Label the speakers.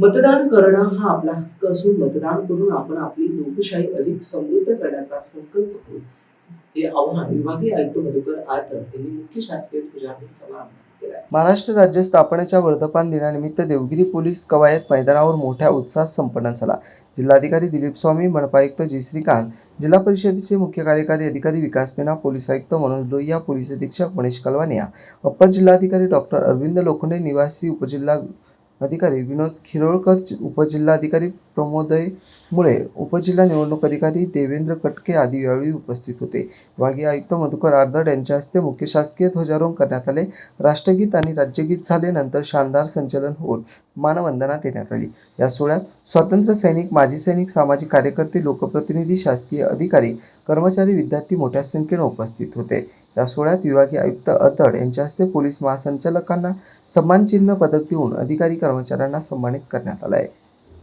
Speaker 1: मतदान करणं हा आपला हक्क असून मतदान करून आपण आपली लोकशाही अधिक समृद्ध करण्याचा संकल्प करू. हे आव्हान विभागीय आयुक्त मधुकर आतर यांनी मुख्य शासकीय ध्वजारोहण समारंभात
Speaker 2: महाराष्ट्र राज्य स्थापनेच्या वर्धापन दिनानिमित्त देवगिरी पोलीस कवायत मैदानावर मोठ्या उत्साहात संपन्न झाला. जिल्हाधिकारी दिलीप स्वामी मनपायुक्त जी. श्रीकांत जिल्हा परिषदेचे मुख्य कार्यकारी अधिकारी विकास मेना पोलीस आयुक्त मनोज लोहिया पोलीस अधीक्षक मनीष कलवानिया अप्पर जिल्हाधिकारी डॉक्टर अरविंद लोखंडे निवासी उपजिल्हा अधिकारी विनोद खिरोळकर उपजिल्हाधिकारी प्रमोदय मुळे उपजिल्हा निवडणूक अधिकारी देवेंद्र कटके आदी यावेळी उपस्थित होते. विभागीय आयुक्त मधुकर आर्दड यांच्या हस्ते मुख्य शासकीय ध्वजारोहण करण्यात आले. राष्ट्रगीत आणि राज्यगीत झाले नंतर शानदार संचलन होऊन मानवंदना देण्यात आली. या सोहळ्यात स्वातंत्र्य सैनिक माजी सैनिक सामाजिक कार्यकर्ते लोकप्रतिनिधी शासकीय अधिकारी कर्मचारी विद्यार्थी मोठ्या संख्येने उपस्थित होते. या सोहळ्यात विभागीय आयुक्त अर्दड यांच्या हस्ते पोलीस महासंचालकांना सन्मानचिन्ह पदक देऊन अधिकारी कर्मचाऱ्यांना सन्मानित करण्यात आलं आहे.